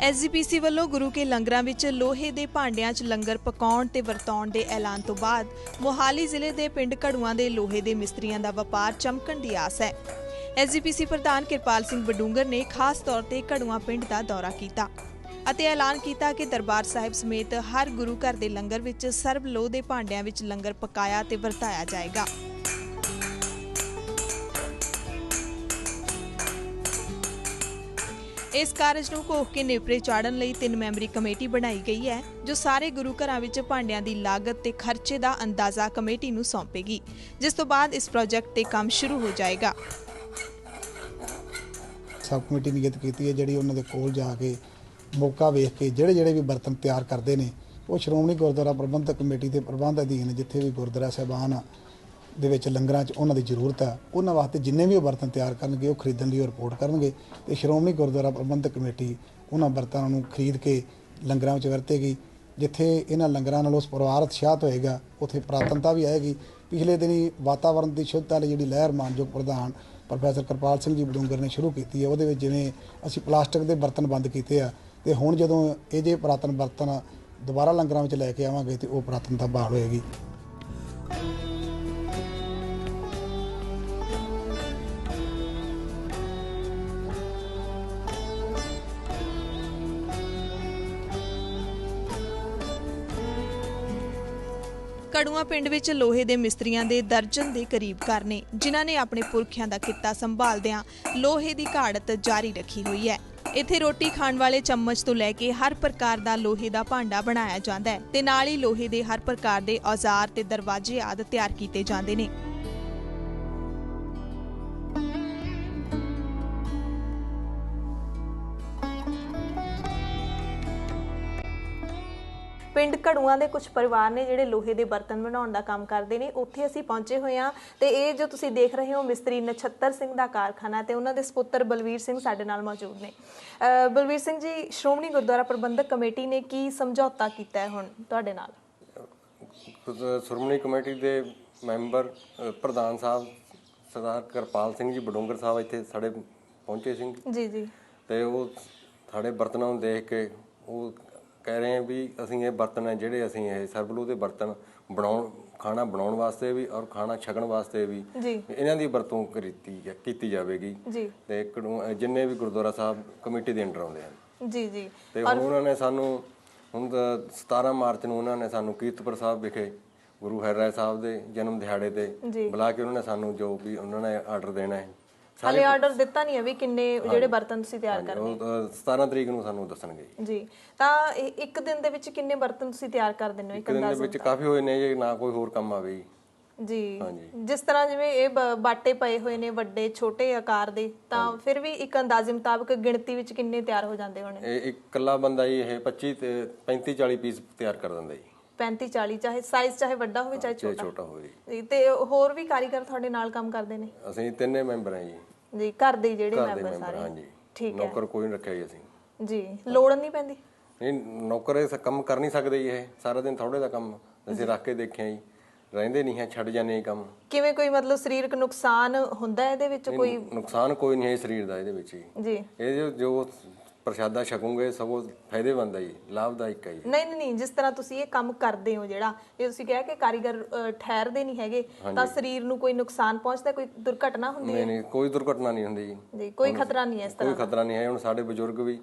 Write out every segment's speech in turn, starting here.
SGPC ਵੱਲੋਂ ਗੁਰੂ ਕੇ ਲੰਗਰਾਂ ਵਿੱਚ ਲੋਹੇ ਦੇ ਭਾਂਡਿਆਂ 'ਚ ਲੰਗਰ ਪਕਾਉਣ ਤੇ ਵਰਤਾਉਣ ਦੇ ਐਲਾਨ ਤੋਂ ਬਾਅਦ ਮੋਹਾਲੀ ਜ਼ਿਲ੍ਹੇ ਦੇ ਪਿੰਡ ਘੜੂਆਂ ਦੇ ਲੋਹੇ ਦੇ ਮਿਸਤਰੀਆਂ ਦਾ ਵਪਾਰ ਚਮਕਣ ਦੀ ਆਸ ਹੈ। ਐਸਜੀਪੀਸੀ ਪ੍ਰਧਾਨ ਕਿਰਪਾਲ ਸਿੰਘ ਬਡੂੰਗਰ ਨੇ ਖਾਸ ਤੌਰ ਤੇ ਘੜੂਆਂ ਪਿੰਡ ਦਾ ਦੌਰਾ ਕੀਤਾ ਅਤੇ ਐਲਾਨ ਕੀਤਾ ਕਿ ਦਰਬਾਰ ਸਾਹਿਬ ਸਮੇਤ ਹਰ ਗੁਰੂ ਘਰ ਦੇ ਲੰਗਰ ਵਿੱਚ ਸਰਬ ਲੋਹ ਦੇ ਭਾਂਡਿਆਂ ਵਿੱਚ ਲੰਗਰ ਪਕਾਇਆ ਤੇ ਵਰਤਾਇਆ ਜਾਏਗਾ। ਇਸ ਕਾਰਜ ਨੂੰ ਘੋਖ ਕੇ ਨੇਪਰੇ ਚਾੜਨ ਲਈ ਤਿੰਨ ਮੈਂਬਰੀ ਕਮੇਟੀ ਬਣਾਈ ਗਈ ਹੈ, ਜੋ ਸਾਰੇ ਗੁਰੂ ਘਰਾਂ ਵਿੱਚ ਭਾਂਡਿਆਂ ਦੀ ਲਾਗਤ ਤੇ ਖਰਚੇ ਦਾ ਅੰਦਾਜ਼ਾ ਕਮੇਟੀ ਨੂੰ ਸੌਂਪੇਗੀ, ਜਿਸ ਤੋਂ ਬਾਅਦ ਇਸ ਪ੍ਰੋਜੈਕਟ ਤੇ ਕੰਮ ਸ਼ੁਰੂ ਹੋ ਜਾਏਗਾ। ਸਬ ਕਮੇਟੀ ਨਿਯਤ ਕੀਤੀ ਹੈ, ਜਿਹੜੀ ਉਹਨਾਂ ਦੇ ਕੋਲ ਜਾ ਕੇ ਮੌਕਾ ਵੇਖ ਕੇ ਜਿਹੜੇ ਜਿਹੜੇ ਵੀ ਬਰਤਨ ਤਿਆਰ ਕਰਦੇ ਨੇ, ਉਹ ਸ਼੍ਰੋਮਣੀ ਗੁਰਦੁਆਰਾ ਪ੍ਰਬੰਧਕ ਕਮੇਟੀ ਦੇ ਪ੍ਰਬੰਧ ਅਧੀਨ ਜਿੱਥੇ ਵੀ ਗੁਰਦੁਆਰਾ ਸਾਹਿਬਾਨ ਦੇ ਵਿੱਚ ਲੰਗਰਾਂ 'ਚ ਉਹਨਾਂ ਦੀ ਜ਼ਰੂਰਤ ਹੈ, ਉਹਨਾਂ ਵਾਸਤੇ ਜਿੰਨੇ ਵੀ ਉਹ ਬਰਤਨ ਤਿਆਰ ਕਰਨਗੇ, ਉਹ ਖਰੀਦਣ ਲਈ ਰਿਪੋਰਟ ਕਰਨਗੇ ਤੇ ਸ਼੍ਰੋਮਣੀ ਗੁਰਦੁਆਰਾ ਪ੍ਰਬੰਧਕ ਕਮੇਟੀ ਉਹਨਾਂ ਬਰਤਨਾਂ ਨੂੰ ਖਰੀਦ ਕੇ ਲੰਗਰਾਂ ਵਿੱਚ ਵਰਤੇਗੀ, ਜਿੱਥੇ ਇਹਨਾਂ ਲੰਗਰਾਂ ਨਾਲ ਉਸ ਪਰਿਵਾਰ ਉਤਸ਼ਾਹਤ ਹੋਏਗਾ, ਉੱਥੇ ਪ੍ਰਾਤਨਤਾ ਵੀ ਆਏਗੀ। ਪਿਛਲੇ ਦਿਨੀ ਵਾਤਾਵਰਣ ਦੀ ਸ਼ੁੱਧਤਾ ਲਈ ਜਿਹੜੀ ਲਹਿਰ ਮਾਨਯੋਗ ਪ੍ਰਧਾਨ ਪ੍ਰੋਫੈਸਰ ਕਿਰਪਾਲ ਸਿੰਘ ਜੀ ਬਡੂੰਗਰ ਨੇ ਸ਼ੁਰੂ ਕੀਤੀ ਹੈ, ਉਹਦੇ ਵਿੱਚ ਜਿਵੇਂ ਅਸੀਂ ਪਲਾਸਟਿਕ ਦੇ ਬਰਤਨ ਬੰਦ ਕੀਤੇ ਆ, ਤੇ ਹੁਣ ਜਦੋਂ ਇਹ ਜੇ ਪੁਰਾਤਨ ਬਰਤਨ ਦੁਬਾਰਾ ਲੰਗਰਾਂ ਵਿੱਚ ਲੈ ਕੇ ਆਵਾਂਗੇ ਤੇ ਉਹ ਪੁਰਾਤਨਤਾ ਬਾਹਰ ਹੋਏਗੀ। ਕੜੂਆ ਪਿੰਡ ਵਿੱਚ ਲੋਹੇ ਦੇ ਮਿਸਤਰੀਆਂ ਦੇ ਦਰਜਨ ਦੇ ਕਰੀਬ ਘਰ ਨੇ, ਜਿਨ੍ਹਾਂ ਨੇ ਆਪਣੇ ਪੁਰਖਿਆਂ ਦਾ ਕਿੱਤਾ ਸੰਭਾਲਦਿਆਂ ਲੋਹੇ ਦੀ ਘਾੜਤ ਜਾਰੀ ਰੱਖੀ ਹੋਈ ਹੈ। ਇੱਥੇ ਰੋਟੀ ਖਾਣ ਵਾਲੇ ਚਮਚ ਤੋਂ ਲੈ ਕੇ ਹਰ ਪ੍ਰਕਾਰ ਦਾ ਲੋਹੇ ਦਾ ਭਾਂਡਾ ਬਣਾਇਆ ਜਾਂਦਾ ਹੈ ਤੇ ਨਾਲ ਹੀ ਲੋਹੇ ਦੇ ਹਰ ਪ੍ਰਕਾਰ ਦੇ ਔਜ਼ਾਰ ਤੇ ਦਰਵਾਜ਼ੇ ਆਦਿ ਤਿਆਰ ਕੀਤੇ ਜਾਂਦੇ ਨੇ। ਪਿੰਡ ਘੜੂਆਂ ਦੇ ਕੁਝ ਪਰਿਵਾਰ ਨੇ ਜਿਹੜੇ ਲੋਹੇ ਦੇ ਬਰਤਨ ਬਣਾਉਣ ਦਾ ਕੰਮ ਕਰਦੇ ਨੇ ਉੱਥੇ ਅਸੀਂ ਪਹੁੰਚੇ ਹੋਏ ਹਾਂ ਤੇ ਇਹ ਜੋ ਤੁਸੀਂ ਦੇਖ ਰਹੇ ਹੋ ਮਿਸਤਰੀ ਨਛੱਤਰ ਸਿੰਘ ਦਾ ਕਾਰਖਾਨਾ ਤੇ ਉਹਨਾਂ ਦੇ ਸੁਪੁੱਤਰ ਬਲਵੀਰ ਸਿੰਘ ਸਾਡੇ ਨਾਲ ਮੌਜੂਦ ਨੇ। ਬਲਵੀਰ ਸਿੰਘ ਜੀ ਸ਼੍ਰੋਮਣੀ ਗੁਰਦੁਆਰਾ ਪ੍ਰਬੰਧਕ ਕਮੇਟੀ ਨੇ ਕੀ ਸਮਝੌਤਾ ਕੀਤਾ ਹੈ ਹੁਣ ਤੁਹਾਡੇ ਨਾਲ? ਸ਼੍ਰੋਮਣੀ ਕਮੇਟੀ ਦੇ ਮੈਂਬਰ ਪ੍ਰਧਾਨ ਸਾਹਿਬ ਸਰਦਾਰ ਕਿਰਪਾਲ ਸਿੰਘ ਜੀ ਬਡੂੰਗਰ ਸਾਹਿਬ ਇੱਥੇ ਸਾਡੇ ਪਹੁੰਚੇ ਸਿੰਘ ਜੀ ਜੀ। ਤੇ ਉਹ ਸਾਡੇ ਬਰਤਨਾਂ ਨੂੰ ਦੇਖ ਕੇ ਉਹ ਕਹਿ ਰਹੇ ਆ ਵੀ ਅਸੀਂ ਇਹ ਬਰਤਨ ਹੈ ਜਿਹੜੇ ਅਸੀਂ ਇਹ ਸਰਬਲੂ ਦੇ ਬਰਤਨ ਬਣਾਉਣ ਖਾਣਾ ਬਣਾਉਣ ਵਾਸਤੇ ਵੀ ਔਰ ਖਾਣਾ ਛਕਣ ਵਾਸਤੇ ਵੀ ਇਹਨਾਂ ਦੀ ਵਰਤੋਂ ਕੀਤੀ ਜਾ- ਕੀਤੀ ਜਾਵੇਗੀ। ਜੀ। ਤੇ ਜਿੰਨੇ ਵੀ ਗੁਰਦੁਆਰਾ ਸਾਹਿਬ ਕਮੇਟੀ ਦੇ ਅੰਡਰ ਆਉਂਦੇ ਹਨ। ਜੀ ਜੀ। ਤੇ ਹੁਣ ਉਹਨਾਂ ਨੇ ਸਾਨੂੰ ਹੁਣ ਤਾਂ 17 ਮਾਰਚ ਨੂੰ ਉਹਨਾਂ ਨੇ ਸਾਨੂੰ ਕੀਰਤਪੁਰ ਸਾਹਿਬ ਵਿਖੇ ਗੁਰੂ ਹਰਿਰਾਏ ਸਾਹਿਬ ਦੇ ਜਨਮ ਦਿਹਾੜੇ ਤੇ। ਬੁਲਾ ਕੇ ਉਹਨਾਂ ਨੇ ਸਾਨੂੰ ਜੋ ਵੀ ਉਹਨਾਂ ਨੇ ਆਰਡਰ ਦੇਣਾ ਹੈ ਹਾਲੇ ਆਰਡਰ ਦਿੱਤਾ ਨਹੀਂ ਹੈ ਵੀ ਕਿੰਨੇ ਜਿਹੜੇ ਬਰਤਨ ਤੁਸੀਂ ਤਿਆਰ ਕਰ ਉਹ ਅ, 17 ਤਰੀਕ ਨੂੰ ਸਾਨੂੰ ਦੱਸਣਗੇ ਜੀ। ਤਾਂ ਇੱਕ ਦਿਨ ਦੇ ਵਿੱਚ ਕਿੰਨੇ ਬਰਤਨ ਤੁਸੀਂ ਤਿਆਰ ਕਰ ਦਿੰਦੇ ਹੋ ਇੱਕ ਦਿਨ ਦੇ ਵਿੱਚ ਕਾਫੀ ਹੋਏ ਨੇ ਜੇ ਨਾ ਕੋਈ ਹੋਰ ਕੰਮ ਆਵੇ ਜੀ। ਜਿਸ ਤਰ੍ਹਾਂ ਜਿਵੇਂ ਇਹ ਬਾਟੇ ਪਏ ਹੋਏ ਨੇ ਵੱਡੇ ਛੋਟੇ ਆਕਾਰ ਦੇ ਤਾਂ ਫਿਰ ਵੀ ਇੱਕ ਅੰਦਾਜ਼ੇ ਮੁਤਾਬਕ ਗਿਣਤੀ ਵਿੱਚ ਕਿੰਨੇ ਤਿਆਰ ਹੋ ਜਾਂਦੇ ਹੋਣੇ? ਇਹ ਇੱਕ ਇਕੱਲਾ ਬੰਦਾ ਜੀ ਇਹ 25 ਤੇ 35 40 ਪੀਸ ਤਿਆਰ ਕਰ ਦਿੰਦਾ ਜੀ। 35 40 ਚਾਹੇ ਸਾਈਜ਼ ਚਾਹੇ ਵੱਡਾ ਹੋਵੇ ਚਾਹੇ ਛੋਟਾ। ਹੋਵੇ ਤੇ ਹੋਰ ਵੀ ਕਾਰੀਗਰ ਤੁਹਾਡੇ ਨਾਲ ਕੰਮ ਕਰਦੇ ਨੇ? ਅਸੀਂ ਤਿੰਨੇ ਮੈਂਬਰ ਹਾਂ ਜੀ। ਜੀ ਘਰ ਦੇ ਹੀ ਜਿਹੜੇ ਘਰ ਦੇ ਮੈਂਬਰ ਮੈਂਬਰ ਸਾਰੇ। ਹਾਂਜੀ। ਠੀਕ ਹੈ। ਨੌਕਰ ਕੋਈ ਨਹੀਂ ਰੱਖਿਆ ਜੀ ਅਸੀਂ। ਜੀ ਲੋੜ ਨਹੀਂ ਪੈਂਦੀ? ਨਹੀਂ ਨੌਕਰ ਇਹ ਸ- ਕੰਮ ਕਰ ਨਹੀਂ ਸਕਦੇ ਜੀ ਇਹ। ਸਾਰਾ ਦਿਨ ਥੋੜੇ ਦਾ ਕੰਮ ਅਸੀਂ ਰੱਖ ਕੇ ਦੇਖਿਆ ਜੀ। ਰਹਿੰਦੇ ਨਹੀਂ ਹੈ ਛੱਡ ਜਾਂਦੇ ਜੀ ਕੰਮ। ਕਿਵੇਂ ਕੋਈ ਮਤਲਬ ਸਰੀਰਕ ਨੁਕਸਾਨ ਹੁੰਦਾ ਹੈ ਇਹਦੇ ਵਿੱਚ ਕੋਈ? ਨੁਕਸਾਨ ਕੋਈ ਨਹੀਂ ਹੈ ਸਰੀਰ ਦਾ ਇਹਦੇ ਵਿੱਚ ਜੀ ਜੀ। ਇਹ ਜੋ ਜੋ ਪ੍ਰਸ਼ਾਦਾ ਛਕੂਗੇ ਸਗੋਂ ਫਾਇਦੇਮੰਦ ਹੈ ਜੀ ਲਾਭਦਾਇਕ ਹੈ ਜੀ। ਨਹੀਂ ਨਹੀਂ ਨਹੀਂ ਜਿਸ ਤਰ੍ਹਾਂ ਤੁਸੀਂ ਇਹ ਕੰਮ ਕਰਦੇ ਹੋ ਜਿਹੜਾ ਇਹ ਤੁਸੀਂ ਕਿਹਾ ਕਿ ਕਾਰੀਗਰ ਅ, ਠਹਿਰਦੇ ਨਹੀਂ ਹੈਗੇ ਤਾਂ ਸਰੀਰ ਨੂੰ ਕੋਈ ਨੁਕਸਾਨ ਪਹੁੰਚਦਾ ਕੋਈ ਦੁਰਘਟਨਾ ਹੁੰਦੀ ਨਹੀਂ ਨਹੀਂ ਕੋਈ ਦੁਰਘਟਨਾ ਨਹੀਂ ਹੁੰਦੀ ਜੀ। ਜੀ ਕੋਈ ਖਤਰਾ ਨਹੀਂ ਹੈ ਇਸ ਕੋਈ ਖਤਰਾ ਨਹੀਂ ਹੈ ਹੁਣ ਸਾਡੇ ਬਜ਼ੁਰਗ ਵੀ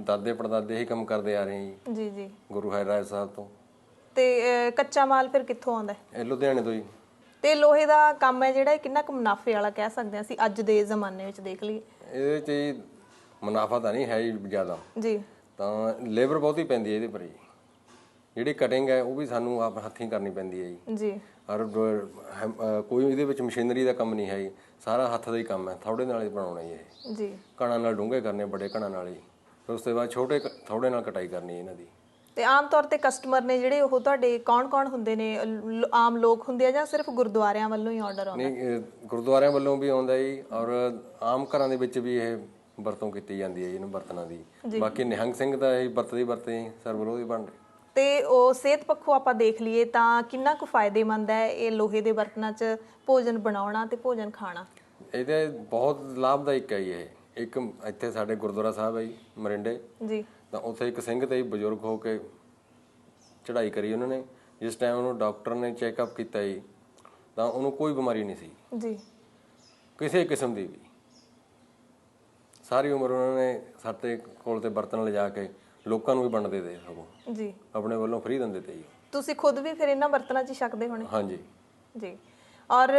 ਦਾਦੇ ਪੜਦਾਦੇ ਹੀ ਕੰਮ ਕਰਦੇ ਆ ਰਹੇ ਜੀ। ਤਰ੍ਹਾਂ ਜੀ ਜੀ। ਗੁਰੂ ਹਰਿਰਾਏ ਸਾਹਿਬ ਤੋਂ। ਤੇ ਅ, ਕੱਚਾ ਮਾਲ ਫਿਰ ਕਿੱਥੋਂ ਆਉਂਦਾ? ਹੈ ਇਹ ਲੁਧਿਆਣੇ ਤੋਂ ਜੀ। ਤੇ ਲੋਹੇ ਦਾ ਕੰਮ ਹੈ ਜਿਹੜਾ ਇਹ ਕਿੰਨਾ ਕੁ ਮੁਨਾਫੇ ਵਾਲਾ ਕਹਿ ਸਕਦੇ ਹਾਂ ਅਸੀਂ ਅੱਜ ਦੇ ਜ਼ਮਾਨੇ ਵਿੱਚ ਦੇਖ ਲਈਏ। ਇਹਦੇ ਚ ਜੀ ਮੁਨਾਫਾ ਤਾਂ ਨਹੀਂ ਹੈ ਜੀ ਜ਼ਿਆਦਾ। ਜੀ। ਤਾਂ ਲੇਬਰ ਬਹੁਤੀ ਪੈਂਦੀ ਹੈ ਇਹਦੇ ਪਰ ਜੀ। ਜਿਹੜੀ ਕਟਿੰਗ ਹੈ ਉਹ ਵੀ ਸਾਨੂੰ ਆਪ ਹੱਥੀਂ ਕਰਨੀ ਪੈਂਦੀ ਹੈ ਜੀ। ਜੀ। ਔਰ ਕੋਈ ਇਹਦੇ ਵਿੱਚ ਮਸ਼ੀਨਰੀ ਦਾ ਕੰਮ ਨਹੀਂ ਹੈ ਜੀ। ਸਾਰਾ ਹੱਥ ਦਾ ਹੀ ਕੰਮ ਹੈ ਥੋੜੇ ਨਾਲ ਹੀ ਬਣਾਉਣਾ ਜੀ ਇਹ। ਜੀ। ਕਣਾਂ ਨਾਲ ਡੂੰਘੇ ਕਰਨੇ ਬੜੇ ਕਣਾਂ ਨਾਲ ਹੀ ਫਿਰ ਉਸ ਤੋਂ ਬਾਅਦ ਛੋਟੇ ਥੋੜੇ ਨਾਲ ਕਟਾਈ ਕਰਨੀ ਇਹਨਾਂ ਦੀ। ਤੇ ਆਮ ਤੌਰ ਤੇ ਕਸਟਮਰ ਨੇ ਜਿਹੜੇ ਉਹ ਤੁਹਾਡੇ ਕੌਣ-ਕੌਣ ਹੁੰਦੇ ਨੇ? ਆਮ ਲੋਕ ਹੁੰਦੇ ਆ ਜਾਂ ਸਿਰਫ ਗੁਰਦੁਆਰਿਆਂ ਵੱਲੋਂ ਹੀ ਆਰਡਰ ਆਉਂਦਾ? ਨਹੀਂ ਗੁਰਦੁਆਰਿਆਂ ਵੱਲੋਂ ਵੀ ਆਉਂਦਾ ਜੀ ਔਰ ਆਮ ਘਰਾਂ ਦੇ ਵਿੱਚ ਵੀ ਇਹ ਵਰਤੋਂ ਕੀਤੀ ਜਾਂਦੀ ਹੈ ਇਹਨਾਂ ਬਰਤਨਾਂ ਦੀ। ਬਾਕੀ ਨਿਹੰਗ ਸਿੰਘ ਦਾ ਇਹ ਵਰਤਦੇ ਵਰਤੇ ਸਰਬਰੋਹ ਦੀ ਬਣਦੇ ਤੇ ਉਹ ਸਿਹਤ ਪੱਖੋਂ ਆਪਾਂ ਦੇਖ ਲਈਏ ਤਾਂ ਕਿੰਨਾ ਕੁ ਫਾਇਦੇਮੰਦ ਹੈ ਇਹ ਲੋਹੇ ਦੇ ਬਰਤਨਾਂ 'ਚ ਭੋਜਨ ਬਣਾਉਣਾ ਤੇ ਭੋਜਨ ਖਾਣਾ? ਇਹਦੇ ਬਹੁਤ ਲਾਭਦਾਇਕ ਹੈ ਇਹ। ਇੱਕ ਇੱਥੇ ਸਾਡੇ ਗੁਰਦੁਆਰਾ ਸਾਹਿਬ ਹੈ ਮਰਿੰਡੇ। ਜੀ। ਤਾਂ ਉੱਥੇ ਇੱਕ ਸਿੰਘ ਤੇ ਬਜ਼ੁਰਗ ਹੋ ਕੇ ਚੜ੍ਹਾਈ ਕਰੀ ਉਹਨਾਂ ਨੇ। ਜਿਸ ਟਾਈਮ ਉਹਨੂੰ ਡਾਕਟਰ ਨੇ ਚੈੱਕਅਪ ਕੀਤਾ ਜੀ ਤਾਂ ਉਹਨੂੰ ਕੋਈ ਬਿਮਾਰੀ ਨਹੀਂ ਸੀ। ਜੀ। ਕਿਸੇ ਕਿਸਮ ਦੀ ਵੀ। ਸਾਰੀ ਉਮਰ ਉਹਨਾਂ ਨੇ ਸਾਡੇ ਕੋਲ ਤੇ ਬਰਤਨ ਲਿਜਾ ਕੇ ਲੋਕਾਂ ਨੂੰ ਵੀ ਵੰਡਦੇ ਤੇ ਸਗੋਂ। ਜੀ। ਆਪਣੇ ਵੱਲੋਂ ਫ੍ਰੀ ਦਿੰਦੇ ਤੇ ਜੀ। ਤੁਸੀਂ ਖੁਦ ਵੀ ਫਿਰ ਇਹਨਾਂ ਬਰਤਨਾਂ 'ਚ ਹੀ ਛਕਦੇ ਹੋਣੇ? ਹਾਂਜੀ। ਜੀ। ਔਰ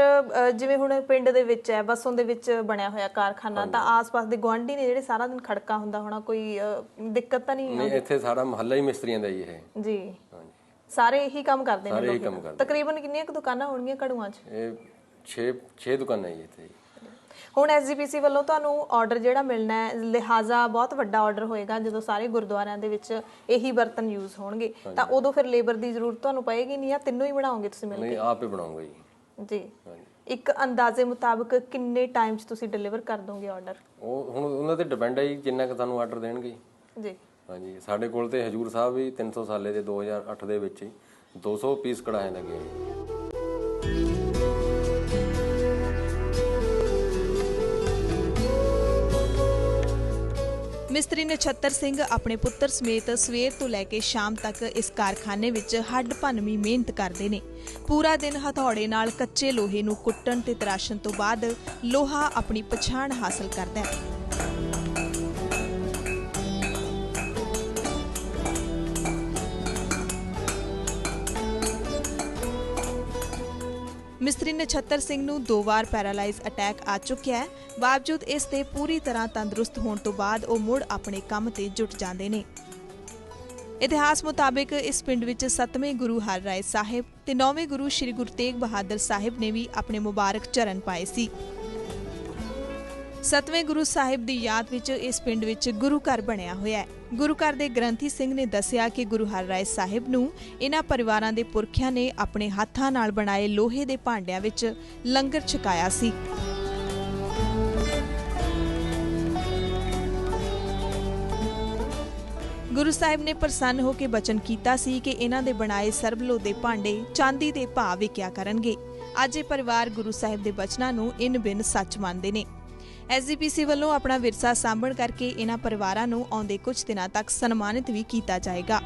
ਜਿਵੇਂ ਹੁਣ ਪਿੰਡ ਦੇ ਵਿੱਚ ਹੈ ਬਸੋਂ ਦੇ ਵਿੱਚ ਬਣਿਆ ਹੋਇਆ ਕਾਰਖਾਨਾ ਤਾਂ ਆਸ-ਪਾਸ ਦੇ ਗੁਆਂਢੀ ਨੇ ਜਿਹੜੇ ਸਾਰਾ ਦਿਨ ਖੜਕਾ ਹੁੰਦਾ ਹੋਣਾ ਕੋਈ ਦਿੱਕਤ ਤਾਂ ਨਹੀਂ ਨਹੀਂ ਇੱਥੇ ਸਾਰਾ ਮਹੱਲਾ ਹੀ ਮਿਸਤਰੀਆਂ ਦਾ ਜੀ ਇਹ। ਜੀ। ਹਾਂਜੀ। ਸਾਰੇ ਇਹੀ ਕੰਮ ਕਰਦੇ ਨੇ ਲੋਕ? ਤਕਰੀਬਨ ਕਿੰਨੀਆਂ ਕੁ ਦੁਕਾਨਾਂ ਹੋਣਗੀਆਂ ਕੜੂਆਂ 'ਚ? ਇਹ 6 6 ਦੁਕਾਨਾਂ ਜੀ ਇੱਥੇ। ਹੁਣ ਐਸਜੀਪੀਸੀ ਵੱਲੋਂ ਤੁਹਾਨੂੰ ਆਰਡਰ ਜਿਹੜਾ ਮਿਲਣਾ ਹੈ ਲਿਹਾਜ਼ਾ ਬਹੁਤ ਵੱਡਾ ਆਰਡਰ ਹੋਏਗਾ ਜਦੋਂ ਸਾਰੇ ਗੁਰਦੁਆਰਿਆਂ ਦੇ ਵਿੱਚ ਇਹੀ ਬਰਤਨ ਯੂਜ਼ ਹੋਣਗੇ। ਤਾਂ ਉਦੋਂ ਫਿਰ ਲੇਬਰ ਦੀ ਜ਼ਰੂਰਤ ਤੁਹਾਨੂੰ ਪਏਗੀ ਨਹੀਂ ਜਾਂ ਤਿੰਨੋਂ ਹੀ ਬਣਾਓਗੇ ਤੁਸੀਂ ਮਿਲ ਨਹੀਂ ਆਪ ਹੀ ਬਣਾਉਂਗਾ ਜੀ। ਜੀ। ਇੱਕ ਅੰਦਾਜ਼ੇ ਮੁਤਾਬਕ ਕਿੰਨੇ ਟਾਈਮ 'ਚ ਤੁਸੀਂ ਡਿਲੀਵਰ ਕਰ ਦੋਗੇ ਆਰਡਰ ਉਹ ਹੁਣ ਉਹਨਾਂ ਤੇ ਡਿਪੈਂਡ ਹੈ ਜੀ ਜਿੰਨਾ ਕੁ ਤੁਹਾਨੂੰ ਆਰਡਰ ਦੇਣਗੇ। ਜੀ। ਹਾਂਜੀ ਸਾਡੇ ਕੋਲ ਤੇ ਹਜੂਰ ਸਾਹਿਬ ਵੀ 300 ਸਾਲੇ ਦੇ 2008 ਦੇ ਵਿੱਚ ਹੀ 200 ਪੀਸ ਕੜਾਹੇ ਲੱਗੇ ਜੀ ਮਿਸਤਰੀ ਨਛੱਤਰ ਸਿੰਘ ਆਪਣੇ ਪੁੱਤਰ ਸਮੇਤ ਸਵੇਰ ਤੋਂ ਲੈ ਕੇ ਸ਼ਾਮ ਤੱਕ ਇਸ ਕਾਰਖਾਨੇ ਵਿੱਚ ਹੱਡ ਭੰਨਵੀਂ ਮਿਹਨਤ ਕਰਦੇ ਨੇ। ਪੂਰਾ ਦਿਨ ਹਥੌੜੇ ਨਾਲ ਕੱਚੇ ਲੋਹੇ ਨੂੰ ਕੁੱਟਣ ਤੇ ਤਰਾਸ਼ਣ ਤੋਂ ਬਾਅਦ ਲੋਹਾ ਆਪਣੀ ਪਛਾਣ ਹਾਸਲ ਕਰਦਾ ਹੈ। ਮਿਸਤਰੀ ਨਛੱਤਰ ਸਿੰਘ ਨੂੰ ਦੋ ਵਾਰ ਪੈਰਾਲਾਈਜ਼ ਅਟੈਕ ਆ ਚੁੱਕਿਆ ਹੈ। ਬਾਵਜੂਦ ਇਸ ਦੇ ਪੂਰੀ ਤਰ੍ਹਾਂ ਤੰਦਰੁਸਤ ਹੋਣ ਤੋਂ ਬਾਅਦ ਉਹ ਮੁੜ ਆਪਣੇ ਕੰਮ ਤੇ ਜੁਟ ਜਾਂਦੇ ਨੇ। ਇਤਿਹਾਸ ਮੁਤਾਬਕ ਇਸ ਪਿੰਡ ਵਿੱਚ 7ਵੇਂ ਗੁਰੂ ਹਰਰਾਏ ਸਾਹਿਬ ਤੇ 9ਵੇਂ ਗੁਰੂ ਸ੍ਰੀ ਗੁਰੂ ਤੇਗ ਬਹਾਦਰ ਸਾਹਿਬ ਨੇ ਵੀ ਆਪਣੇ ਮੁਬਾਰਕ ਚਰਨ ਪਾਏ ਸੀ। ਸਤਵੇਂ ਗੁਰੂ ਸਾਹਿਬ ਦੀ ਯਾਦ ਵਿੱਚ ਇਸ ਪਿੰਡ ਵਿੱਚ ਗੁਰੂ ਘਰ ਬਣਿਆ ਹੋਇਆ ਹੈ। ਗੁਰੂ ਘਰ ਦੇ ਗ੍ਰੰਥੀ ਸਿੰਘ ਨੇ ਦੱਸਿਆ ਕਿ ਗੁਰੂ ਹਰਰਾਏ ਸਾਹਿਬ ਨੂੰ ਇਹਨਾਂ ਪਰਿਵਾਰਾਂ ਦੇ ਪੁਰਖਿਆਂ ਨੇ ਆਪਣੇ ਹੱਥਾਂ ਨਾਲ ਬਣਾਏ ਲੋਹੇ ਦੇ ਭਾਂਡਿਆਂ ਵਿੱਚ ਲੰਗਰ ਛਕਾਇਆ ਸੀ। ਗੁਰੂ ਸਾਹਿਬ ਨੇ ਪ੍ਰਸੰਨ ਹੋ ਕੇ ਬਚਨ ਕੀਤਾ ਸੀ ਕਿ ਇਹਨਾਂ ਦੇ ਬਣਾਏ ਸਰਬਲੋ ਦੇ ਭਾਂਡੇ ਚਾਂਦੀ ਦੇ ਭਾਅ ਵਿਕਿਆ ਕਰਨਗੇ। ਅੱਜ ਇਹ ਪਰਿਵਾਰ ਗੁਰੂ ਸਾਹਿਬ ਦੇ ਬਚਨਾਂ ਨੂੰ ਇਨ ਬਿਨ ਸੱਚ ਮੰਨਦੇ ਨੇ। ਐਸਜੀਪੀਸੀ ਵੱਲੋਂ ਆਪਣਾ ਵਿਰਸਾ ਸਾਂਭਣ ਕਰਕੇ ਇਹਨਾਂ ਪਰਿਵਾਰਾਂ ਨੂੰ ਆਉਂਦੇ ਕੁਝ ਦਿਨਾਂ ਤੱਕ ਸਨਮਾਨਿਤ ਵੀ ਕੀਤਾ ਜਾਏਗਾ।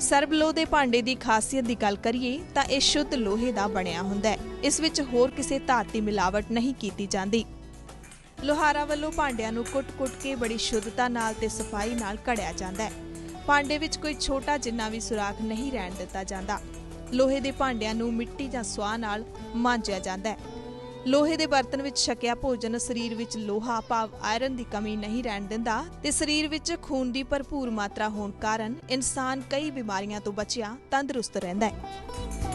ਸਰਬਲੋ ਦੇ ਭਾਂਡੇ ਦੀ ਖਾਸੀਅਤ ਦੀ ਗੱਲ ਕਰੀਏ ਤਾਂ ਇਹ ਸ਼ੁੱਧ ਲੋਹੇ ਦਾ ਬਣਿਆ ਹੁੰਦਾ ਹੈ। ਇਸ ਵਿੱਚ ਹੋਰ ਕਿਸੇ ਧਾਤ ਦੀ ਮਿਲਾਵਟ ਨਹੀਂ ਕੀਤੀ ਜਾਂਦੀ। ਲੋਹਾਰਾ ਵੱਲੋਂ ਭਾਂਡਿਆਂ ਨੂੰ ਕੁੱਟ-ਕੁੱਟ ਕੇ ਬੜੀ ਸ਼ੁੱਧਤਾ ਨਾਲ ਤੇ ਸਫ਼ਾਈ ਨਾਲ ਘੜਿਆ ਜਾਂਦਾ ਹੈ। ਭਾਂਡੇ ਵਿੱਚ ਕੋਈ ਛੋਟਾ ਜਿੰਨਾ ਵੀ ਸੁਰਾਖ ਨਹੀਂ ਰਹਿਣ ਦਿੱਤਾ ਜਾਂਦਾ। ਲੋਹੇ ਦੇ ਭਾਂਡਿਆਂ ਨੂੰ ਮਿੱਟੀ ਜਾਂ ਸਵਾਹ ਨਾਲ ਮਾਂਜਿਆ ਜਾਂਦਾ ਹੈ। ਲੋਹੇ ਦੇ ਬਰਤਨ ਵਿੱਚ ਛਕਿਆ ਭੋਜਨ ਸਰੀਰ ਵਿੱਚ ਲੋਹਾ ਭਾਵ ਆਇਰਨ ਦੀ ਕਮੀ ਨਹੀਂ ਰਹਿਣ ਦਿੰਦਾ ਤੇ ਸਰੀਰ ਵਿੱਚ ਖੂਨ ਦੀ ਭਰਪੂਰ ਮਾਤਰਾ ਹੋਣ ਕਾਰਨ ਇਨਸਾਨ ਕਈ ਬਿਮਾਰੀਆਂ ਤੋਂ ਬਚਿਆ, ਤੰਦਰੁਸਤ ਰਹਿੰਦਾ ਹੈ।